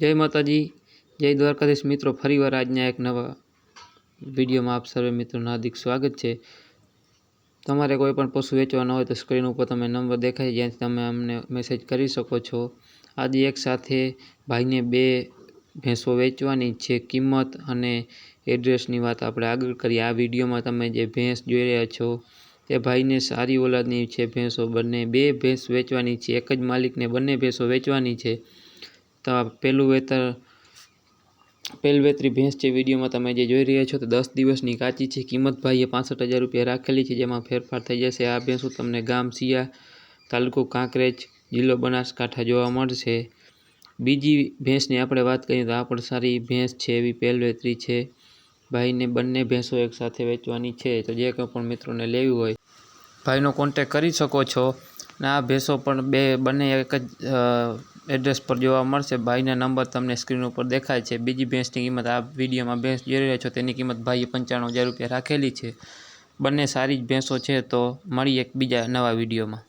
જય માતાજી, જય દ્વારકાધીશ મિત્રો, ફરીવાર આજના એક નવા વિડીયોમાં આપ સર્વે મિત્રોનું હાર્દિક સ્વાગત છે. તમારે કોઈ પણ પશુ વેચવાના હોય તો સ્ક્રીન ઉપર તમે નંબર દેખાય, જ્યાંથી તમે અમને મેસેજ કરી શકો છો. આજે એક સાથે ભાઈને બે ભેંસો વેચવાની છે કિંમત અને એડ્રેસની વાત આપણે આગળ કરીએ. આ વિડીયોમાં તમે જે ભેંસ જોઈ રહ્યા છો, તે ભાઈને સારી ઓલાદની છે ભેંસો. બંને બે ભેંસ વેચવાની છે, એક જ માલિકને બંને ભેંસો વેચવાની છે. તો પહેલું વેતર પેલવેતરી ભેંસ છે વિડીયોમાં તમે જે જોઈ રહ્યા છો, તો દસ દિવસની કાચી છે. કિંમત ભાઈએ પાસઠ હજાર રૂપિયા રાખેલી છે, જેમાં ફેરફાર થઈ જશે. આ ભેંસો તમને ગામ સિયા તાલુકો કાંકરેજ જિલ્લો બનાસકાંઠા જોવા મળશે. બીજી ભેંસની આપણે વાત કરીએ તો આ પણ સારી ભેંસ છે, એવી પહેલવેતરી છે. ભાઈને બંને ભેંસો એકસાથે વેચવાની છે, તો જે કંઈ પણ મિત્રોને લેવી હોય, ભાઈનો કોન્ટેક કરી શકો છો. અને આ ભેંસો પણ બે, બંને એક જ એડ્રેસ પર જોવા મળશે. ભાઈના નંબર તમને સ્ક્રીન ઉપર દેખાય છે. બીજી ભેંસની કિંમત આ વિડીયોમાં ભેંસ જોઈ રહ્યા છો તેની કિંમત ભાઈએ પંચાણું હજાર રૂપિયા રાખેલી છે. બંને સારી જ ભેંસો છે તો મળીએ એક બીજા નવા વિડીયોમાં.